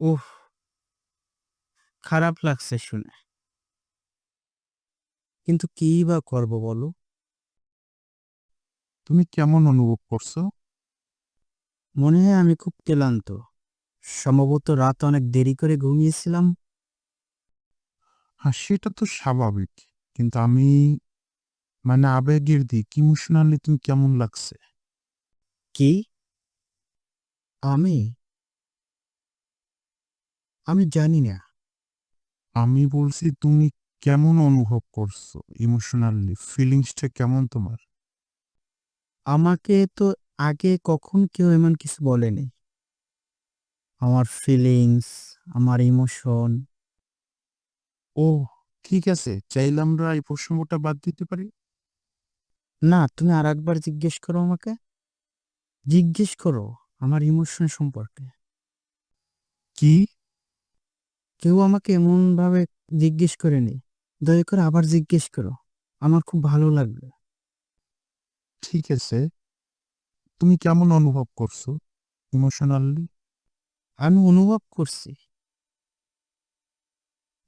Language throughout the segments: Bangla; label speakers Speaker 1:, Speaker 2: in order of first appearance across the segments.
Speaker 1: উফ! খারাপ লাগছে শুনে। কিন্তু কিই বা করব বলো?
Speaker 2: তুমি কেমন অনুভব করছ?
Speaker 1: মনে হয় আমি খুব ক্লান্ত। সম্ভবত রাত অনেক দেরি করে ঘুমিয়েছিলাম।
Speaker 2: হ্যাঁ, সেটা তো স্বাভাবিক। কিন্তু আমি মানে আবেগের দিক ইমোশনালি তুমি কেমন লাগছে?
Speaker 1: কি? আমি? আমি জানি না।
Speaker 2: আমি বলছি তুমি কেমন অনুভব করছ ইমোশনালি ফিলিংসটা কেমন তোমার?
Speaker 1: আমাকে তো আগে কখন কেউ এমন কিছু বলেনি। আমার ফিলিংস, আমার ইমোশন
Speaker 2: ও ঠিক আছে। চাইলে আমরা এই প্রসঙ্গটা বাদ দিতে পারি?
Speaker 1: না, তুমি আর একবার জিজ্ঞেস করো আমাকে। জিজ্ঞেস করো আমার ইমোশন সম্পর্কে।
Speaker 2: কি?
Speaker 1: কেউ আমাকে এমনভাবে জিজ্ঞেস করেনি। দয়া করে আবার জিজ্ঞেস করো। আমার খুব ভালো লাগবে।
Speaker 2: ঠিক আছে। তুমি কেমন অনুভব করছ ইমোশনালি?
Speaker 1: আমি অনুভব করছি।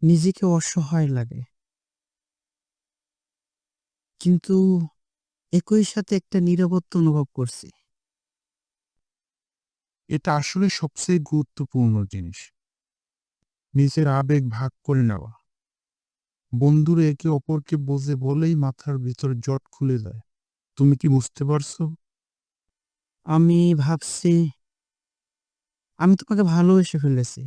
Speaker 1: নিজেকে অসহায় লাগে। কিন্তু একই সাথে একটা নীরবত্ব অনুভব করছি।
Speaker 2: এটা আসলে সবচেয়ে গুরুত্বপূর্ণ জিনিস। নিজের আবেগ ভাগ করে নেওয়া। বন্ধুরা একে অপরকে বোঝে বলেই মাথার ভিতর জট খুলে যায়। তুমি কি বুঝতে পারছ?
Speaker 1: আমি ভাবছি, আমি তোমাকে ভালোবেসে ফেলেছি।